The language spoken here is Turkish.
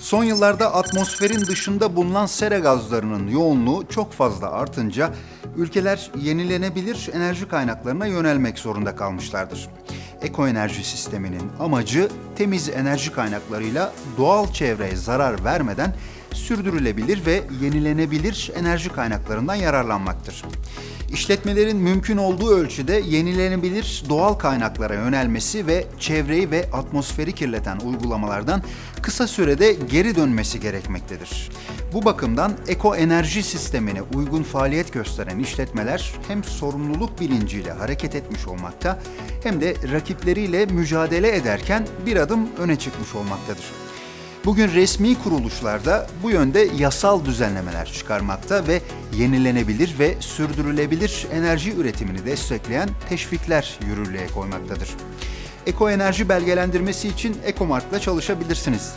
Son yıllarda atmosferin dışında bulunan sera gazlarının yoğunluğu çok fazla artınca ülkeler yenilenebilir enerji kaynaklarına yönelmek zorunda kalmışlardır. Eko enerji sisteminin amacı temiz enerji kaynaklarıyla doğal çevreye zarar vermeden sürdürülebilir ve yenilenebilir enerji kaynaklarından yararlanmaktır. İşletmelerin mümkün olduğu ölçüde yenilenebilir doğal kaynaklara yönelmesi ve çevreyi ve atmosferi kirleten uygulamalardan kısa sürede geri dönmesi gerekmektedir. Bu bakımdan eko enerji sistemine uygun faaliyet gösteren işletmeler hem sorumluluk bilinciyle hareket etmiş olmakta hem de rakipleriyle mücadele ederken bir adım öne çıkmış olmaktadır. Bugün resmi kuruluşlarda bu yönde yasal düzenlemeler çıkarmakta ve yenilenebilir ve sürdürülebilir enerji üretimini destekleyen teşvikler yürürlüğe koymaktadır. Eko enerji belgelendirmesi için Ekomark'la çalışabilirsiniz.